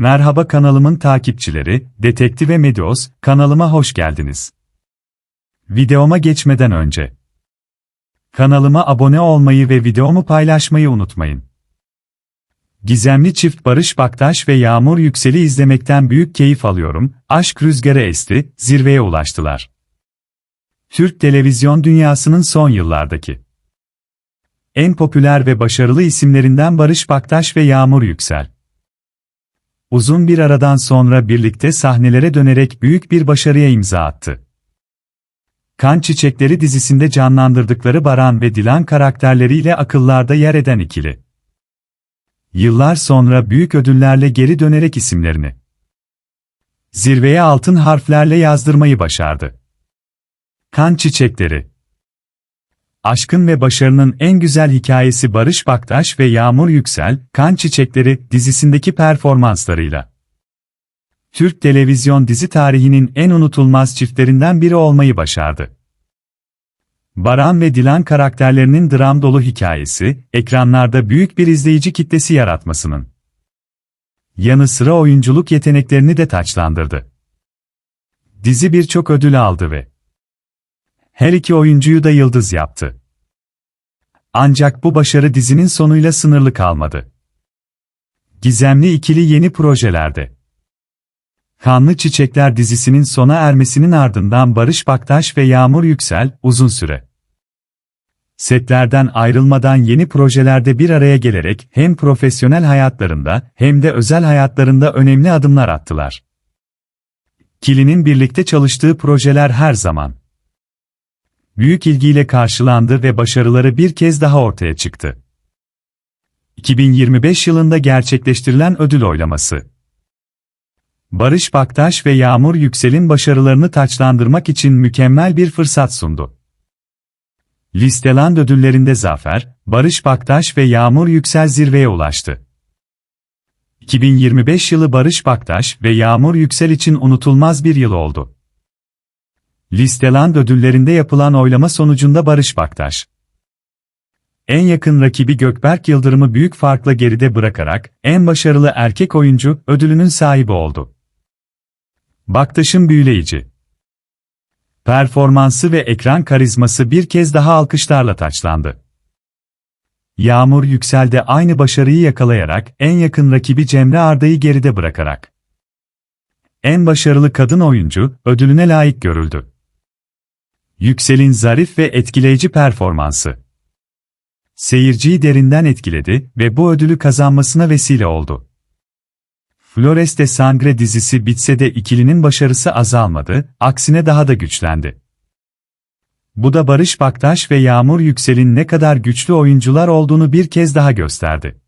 Merhaba kanalımın takipçileri, Detektif ve Medios, kanalıma hoş geldiniz. Videoma geçmeden önce kanalıma abone olmayı ve videomu paylaşmayı unutmayın. Gizemli çift Barış Baktaş ve Yağmur Yüksel'i izlemekten büyük keyif alıyorum, aşk rüzgarı esti, zirveye ulaştılar. Türk televizyon dünyasının son yıllardaki en popüler ve başarılı isimlerinden Barış Baktaş ve Yağmur Yüksel. Uzun bir aradan sonra birlikte sahnelere dönerek büyük bir başarıya imza attı. Kan Çiçekleri dizisinde canlandırdıkları Baran ve Dilan karakterleriyle akıllarda yer eden ikili. Yıllar sonra büyük ödüllerle geri dönerek isimlerini zirveye altın harflerle yazdırmayı başardı. Kan Çiçekleri Aşkın ve başarının en güzel hikayesi Barış Baktaş ve Yağmur Yüksel, Kan Çiçekleri dizisindeki performanslarıyla. Türk televizyon dizi tarihinin en unutulmaz çiftlerinden biri olmayı başardı. Baran ve Dilan karakterlerinin dram dolu hikayesi, ekranlarda büyük bir izleyici kitlesi yaratmasının yanı sıra oyunculuk yeteneklerini de taçlandırdı. Dizi birçok ödül aldı ve her iki oyuncuyu da yıldız yaptı. Ancak bu başarı dizinin sonuyla sınırlı kalmadı. Gizemli ikili yeni projelerde. Kanlı Çiçekler dizisinin sona ermesinin ardından Barış Baktaş ve Yağmur Yüksel uzun süre setlerden ayrılmadan yeni projelerde bir araya gelerek hem profesyonel hayatlarında hem de özel hayatlarında önemli adımlar attılar. Kili'nin birlikte çalıştığı projeler her zaman büyük ilgiyle karşılandı ve başarıları bir kez daha ortaya çıktı. 2025 yılında gerçekleştirilen ödül oylaması. Barış Baktaş ve Yağmur Yüksel'in başarılarını taçlandırmak için mükemmel bir fırsat sundu. Listeland ödüllerinde zafer, Barış Baktaş ve Yağmur Yüksel zirveye ulaştı. 2025 yılı Barış Baktaş ve Yağmur Yüksel için unutulmaz bir yıl oldu. Listeland ödüllerinde yapılan oylama sonucunda Barış Baktaş, en yakın rakibi Gökberk Yıldırım'ı büyük farkla geride bırakarak en başarılı erkek oyuncu ödülünün sahibi oldu. Baktaş'ın büyüleyici performansı ve ekran karizması bir kez daha alkışlarla taçlandı. Yağmur Yüksel'de aynı başarıyı yakalayarak en yakın rakibi Cemre Arda'yı geride bırakarak en başarılı kadın oyuncu ödülüne layık görüldü. Yüksel'in zarif ve etkileyici performansı. Seyirciyi derinden etkiledi ve bu ödülü kazanmasına vesile oldu. Flores de Sangre dizisi bitse de ikilinin başarısı azalmadı, aksine daha da güçlendi. Bu da Barış Baktaş ve Yağmur Yüksel'in ne kadar güçlü oyuncular olduğunu bir kez daha gösterdi.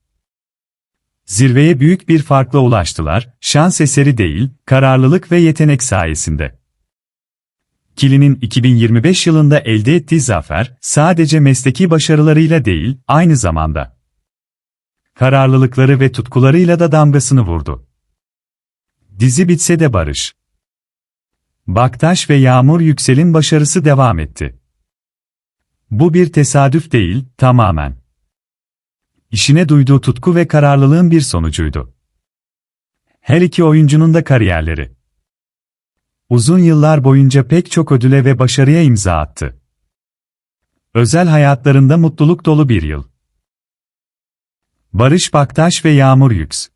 Zirveye büyük bir farkla ulaştılar, şans eseri değil, kararlılık ve yetenek sayesinde. Kili'nin 2025 yılında elde ettiği zafer, sadece mesleki başarılarıyla değil, aynı zamanda kararlılıkları ve tutkularıyla da damgasını vurdu. Dizi bitse de Barış. Baktaş ve Yağmur Yüksel'in başarısı devam etti. Bu bir tesadüf değil, tamamen. İşine duyduğu tutku ve kararlılığın bir sonucuydu. Her iki oyuncunun da kariyerleri uzun yıllar boyunca pek çok ödüle ve başarıya imza attı. Özel hayatlarında mutluluk dolu bir yıl. Barış Baktaş ve Yağmur Yüks